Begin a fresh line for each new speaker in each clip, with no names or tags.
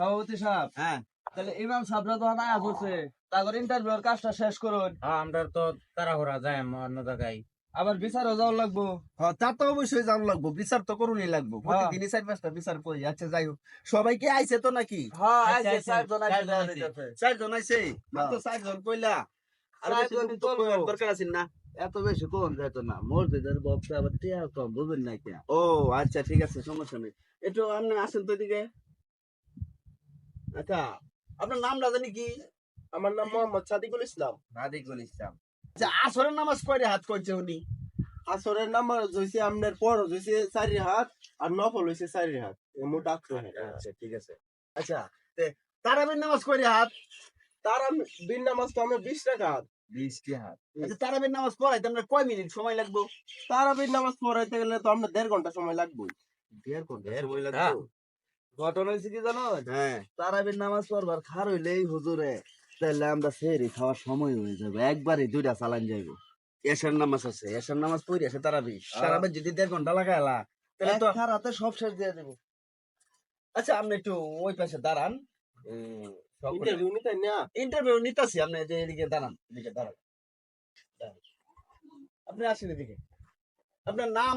সভাপতি সাহেব।
হ্যাঁ।
তাহলে ইমাম সাহেবরা তো আয়া করছে। তারপর ইন্টারভিউর কাজটা শেষ করুন।
হ্যাঁ আমরা তো তাড়াহুড়া যাই অন্য জায়গায়।
আবার বিচারও যাওয়ার লাগবো।
হ্যাঁ তা তো অবশ্যই জান লাগবো। বিচার তো করুনই লাগবো। প্রতিদিনই চার পাঁচটা বিচার করি। আচ্ছা যাই হোক। সবাই কি আইছে তো নাকি?
হ্যাঁ
আচ্ছা,
আইছে
আচ্ছা,
চারজন আইছে
চারজন
যাওয়া
আইছে।
যাইতাছে।
চারজন আইছে? মাত্র চারজন কইলা। আর তো দরকার আছে না?
এত বেশি কোন যেত না? মসজিদের বক্তা আবার টিয়া কম বুঝুন না কে
ও আচ্ছা ঠিক আছে সমস্যা নেই। একটু আপনি আসেন তো এদিকে। আচ্ছা আপনার নামটা জানি কি?
আমার নাম মোহাম্মদ সাদিকুল ইসলাম।
রাধিকুল ইসলাম। আচ্ছা আসরের নামাজ কয়রে হাত করছে উনি?
আসরের নামাজ হইছে আপনার পর হইছে চারি হাত আর নফল হইছে চারি হাত। এ মোট আট হাত
আচ্ছা ঠিক আছে। আচ্ছা তে তারাবির নামাজ কয়রে হাত?
তার আমি দিন নামাজ তো আমি বিশ টাকা হাত।
বিশটি হাত। আচ্ছা তারাবির নামাজ পড়াইতে আমরা কয় মিনিট সময় লাগবে?
তারাবির নামাজ পড়াইতে গেলে তো আপনার দেড় ঘণ্টা সময় লাগবে
দেড় ঘণ্টা সময়
হ্যাঁ।
ঘটনা হয়েছে কি জানো?
হ্যাঁ।
তারাবির নামাজ পড়বার খার হইলেই হুজুরে তাহলে আমরা সেরি খাওয়ার সময় হয়ে যাবে একবারে দুইটা চালান যাইবো।
এশার নামাজ আছে এশার নামাজ পড়ি আছে তারাবি। তারাবি যদি দেড় ঘণ্টা লাগাইলা তাহলে তো
হাতে সব শেষ দিয়ে দেবো।
আচ্ছা আপনি একটু ওই পাশে দাঁড়ান।
ইন্টারভিউ নিতে না?
ইন্টারভিউ নিতেছি আপনি যে এদিকে দাঁড়ান এদিকে দাঁড়ান। দাঁড়ান। আপনি আসেন এদিকে। আপনার নাম?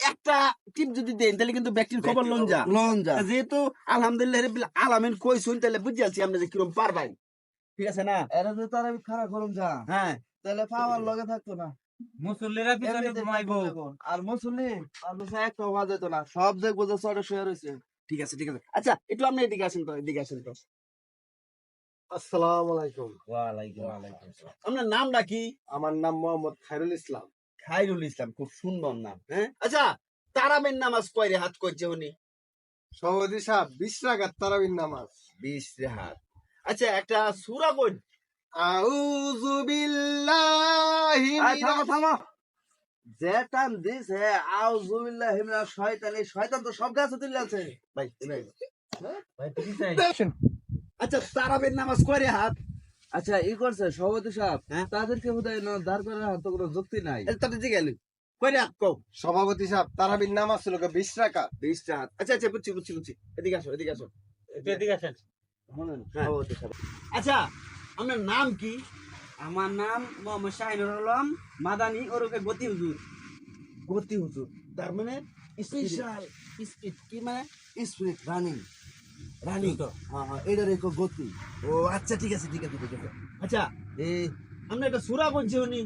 একটা টিপ যদি দেন তাহলে কিন্তু ব্যক্তির খবর লন যা। যেহেতু আলহামদুলিল্লাহ রাব্বিল আলামিন কইছুন তাহলে বুঝে আছি আমরা যে কিরম পারবাই ঠিক আছে না?
এরা যে তারাবি খারাপ করুন যা।
হ্যাঁ।
তাহলে পাওয়ার লগে থাকতো না।
মুসল্লিরা পিছনে ঘুমাইবো।
আর মুসল্লি আর বসে একটা আওয়াজ হতো না। সব দেখব যে শুয়ে রয়েছে
ঠিক আছে ঠিক আছে। আচ্ছা একটু আপনি এদিকে আসেন তো এদিকে আসেন তো।
আসসালামু আলাইকুম।
ওয়ালাইকুম ওয়ালাইকুম আসসালাম।
আপনার নামটা কি?
আমার নাম মোহাম্মদ খায়রুল ইসলাম।
খাইরুল ইসলাম খুব সুন্দর নাম হ্যাঁ? আচ্ছা তারাবের নামাজ কয়রে হাত করছে উনি?
সভাপতি সাহেব বিশ টাকার তারাবির নামাজ।
বিশ রে হাত আচ্ছা একটা সুরা কই
আউযু বিল্লাহি
থামো
মিনাশ
থামো যে টান দিস হে আউযুবিল্লাহি মিনাশ শয়তানি শয়তান তো সব গাছে তুলে আছে।
ভাই ভাই।
ভাই
আচ্ছা তারাবের নামাজ কয়রে হাত
আচ্ছা ই করছে সভাপতি সাহেব
হ্যাঁ?
তাদেরকে বোধহয় না দাঁড় করার হাত কোনো যুক্তি নাই?
হাত কও।
সভাপতি সাহেব তারাবির নামাজ ছিল বিশ টাকা।
বিশটা হাত আচ্ছা আচ্ছা বুঝছি বুঝছি বুঝছি। এদিকে আসো এদিকে আসো।
এদিকে আসেন।
হ্যাঁ। আচ্ছা আপনার নাম কি?
আমার নাম মোহাম্মদ শাহিনুর আলম মাদানি ওরফে গতি হুজুর।
গতি হুজুর। তার মানে স্পেশাল স্পিড কি মানে?
Spirit running.
রানী
হ্যাঁ হ্যাঁ এটার এক গতি।
ও আচ্ছা ঠিক আছে ঠিক আছে ঠিক আছে। আচ্ছা এই আমরা একটা সুরা বলছি উনি।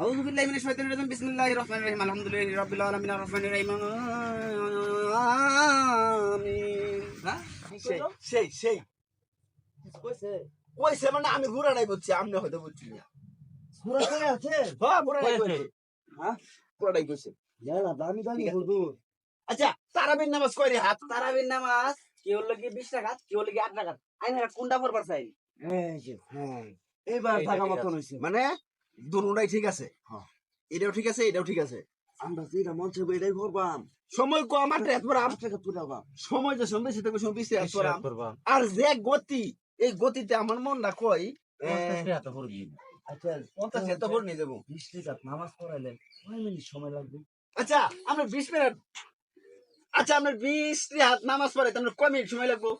আউযু বিল্লাহি মিনাশ শাইতানির রাজিম বিসমিল্লাহির রহমানির রহিম আলহামদুলিল্লাহি রাব্বিল আলামিন আর রহমানির রহিম। আমিন।
হ্যাঁ সেই সেই সেই।
কইছে?
কইছে মানে আমি ঘুরাটাই বলছি আপনি হয়তো বলছি না।
সুরা করে আছে?
হ্যাঁ ঘুরাটাই
কইছে।
কইছে হ্যাঁ ঘুরাটাই কইছে
জানা দামি দামি। হুজুর।
আচ্ছা তারাবির নামাজ কয়রে হাত
তারাবির নামাজ কি হলো কি 20 টাকা কি হলো কি 8 টাকা আইনা কোনটা পড়বার চাই?
হ্যাঁ এইবার থাকা মতন
আছে।
হয়েছে
মানে দুটাই ঠিক আছে?
হ্যাঁ।
এটাও ঠিক আছে এটাও ঠিক আছে?
আমরা যেটা মন চাইব এটাই করবাম
সময় কম আর
আট
সময় যে সময় সেটা সময় বেশি ট্রেস পড়াম। আর যে গতি এই গতিতে আমার মন না কই
আচ্ছা
পঞ্চাশ এত ভোর নিয়ে যাব।
বিশ নামাজ পড়াইলে কয় মিনিট সময় লাগবে?
আচ্ছা আমরা বিশ মিনিট আচ্ছা আমরা বিশ হাত নামাজ পড়ে তাহলে কয় মিনিট সময় লাগবো?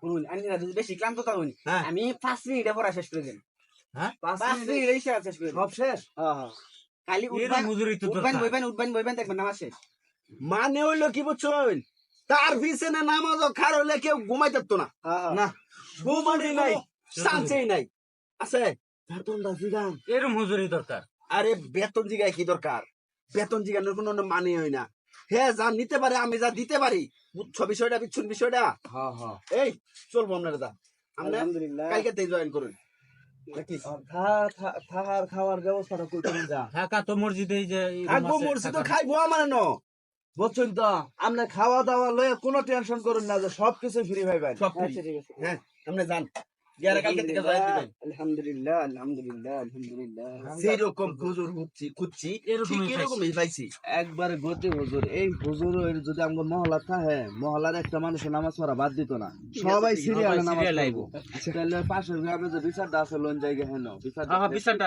শুনুন আমি না যদি বেশি ক্লান্ত থাকুন
হ্যাঁ।
আমি 5 মিনিটে পড়া শেষ করে দেন।
হ্যাঁ?
5 শেষ করে
সব শেষ?
হ্যাঁ খালি
এর
উঠবেন
মজুরি তো
উঠবেন
দরকার।
বইবেন উঠবেন বইবেন দেখবেন নামাজ শেষ।
মানে হইল কি বুঝছেন? তার পিছনে নামাজ খার হইলে কেউ ঘুমাই থাকতো না। না ঘুমানি নাই শান্তি নাই। আছে?
বেতনটা জিগান।
এর মজুরি দরকার।
আরে বেতন জিগায় কি দরকার? বেতন জিগানোর কোনো মানে হয় না। হ্যাঁ যা নিতে পারে আমি যা দিতে পারি। বুঝছ বিষয়টা বিচ্ছুন বিষয়টা?
হ্যাঁ হ্যাঁ।
এই চলবো আপনারা
আলহামদুলিল্লাহ।
কালকে জয়েন করুন। নাকি?
থা- থা- থাকার খাওয়ার ব্যবস্থাটা যা।
ঢাকা তো মসজিদে যে
থাকব
আছে,
খাইবো আমার ন।
বুঝছেন তো আপনি খাওয়া দাওয়া লয়ে কোনো টেনশন করুন না যে সব কিছু ফ্রি ভাই
সব
আচ্ছা ঠিক আছে।
হ্যাঁ আপনি যান। গেলে কালকে থেকে
আলহামদুলিল্লাহ আলহামদুলিল্লাহ আলহামদুলিল্লাহ
যেরকম হুজুর খুঁজছি খুঁজছি ঠিক এরকমই পাইছি
একবারে গতি হুজুর এই হুজুর যদি আমাকে মহল্লা থাকে মহলার একটা মানুষের নামাজ পড়া বাদ দিত না। সবাই সিরিয়ালে নামাজ
serial
পড়ব তাহলে পাশের গ্রামে যে বিচারটা আছে লোন জায়গা হেন বিচারটা
হ্যাঁ, বিচারটা।